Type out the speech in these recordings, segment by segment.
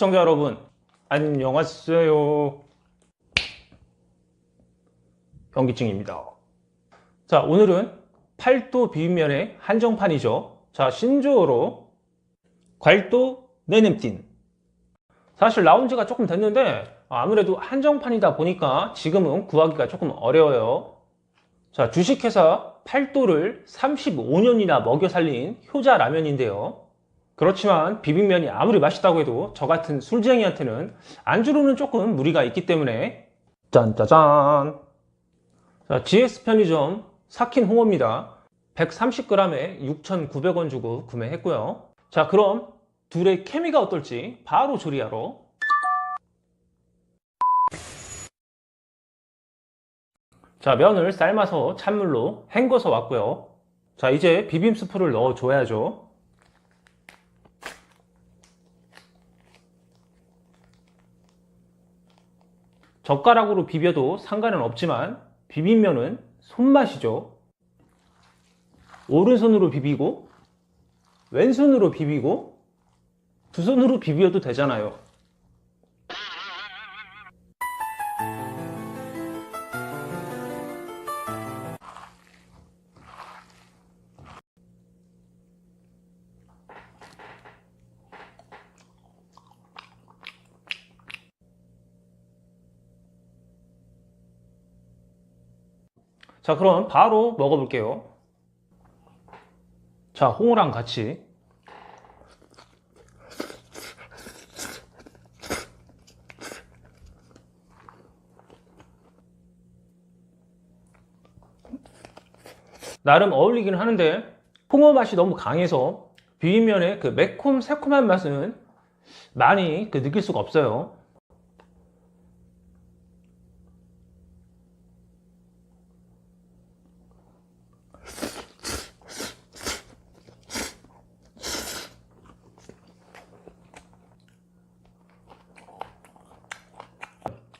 시청자 여러분, 안녕하세요. 변기증입니다. 자, 오늘은 팔도 비빔면의 한정판이죠. 자, 신조어로 괄도 내냄띤. 사실 나온 지가 조금 됐는데 아무래도 한정판이다 보니까 지금은 구하기가 조금 어려워요. 자, 주식회사 팔도를 35년이나 먹여 살린 효자 라면인데요. 그렇지만 비빔면이 아무리 맛있다고 해도 저 같은 술쟁이한테는 안주로는 조금 무리가 있기 때문에 짠짜잔 자, GS 편의점 삭힌 홍어입니다. 130g에 6,900원 주고 구매했고요. 자, 그럼 둘의 케미가 어떨지 바로 조리하러 자, 면을 삶아서 찬물로 헹궈서 왔고요. 자, 이제 비빔 스프를 넣어 줘야죠. 젓가락으로 비벼도 상관은 없지만 비빔면은 손맛이죠. 오른손으로 비비고 왼손으로 비비고 두 손으로 비벼도 되잖아요. 자, 그럼 바로 먹어볼게요. 자, 홍어랑 같이. 나름 어울리긴 하는데, 홍어 맛이 너무 강해서 비빔면의 그 매콤 새콤한 맛은 많이 그 느낄 수가 없어요.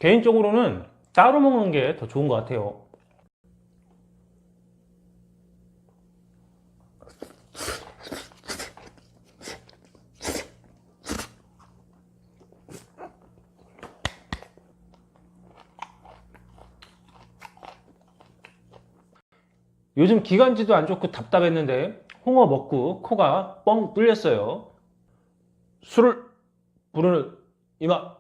개인적으로는 따로 먹는 게 더 좋은 것 같아요. 요즘 기관지도 안 좋고 답답했는데 홍어 먹고 코가 뻥 뚫렸어요. 술을 부르는 이마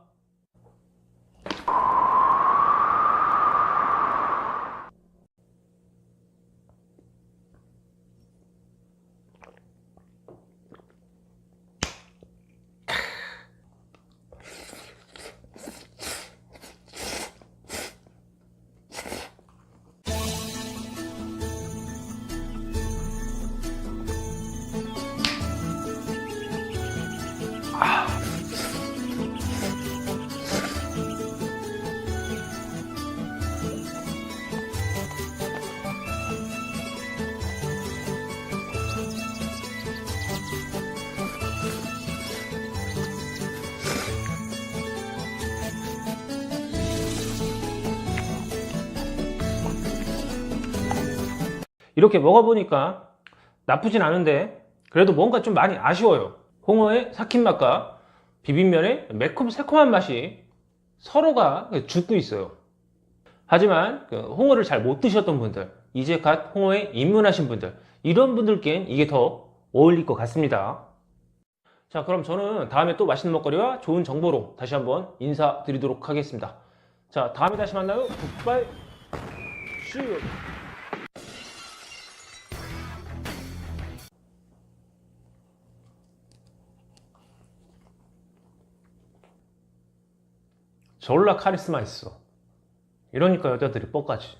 이렇게 먹어보니까 나쁘진 않은데 그래도 뭔가 좀 많이 아쉬워요. 홍어의 삭힌 맛과 비빔면의 매콤 새콤한 맛이 서로가 죽고 있어요. 하지만 그 홍어를 잘 못 드셨던 분들, 이제 갓 홍어에 입문하신 분들, 이런 분들께는 이게 더 어울릴 것 같습니다. 자, 그럼 저는 다음에 또 맛있는 먹거리와 좋은 정보로 다시 한번 인사드리도록 하겠습니다. 자, 다음에 다시 만나요. 굿바이. See 졸라 카리스마 있어. 이러니까 여자들이 뻑가지.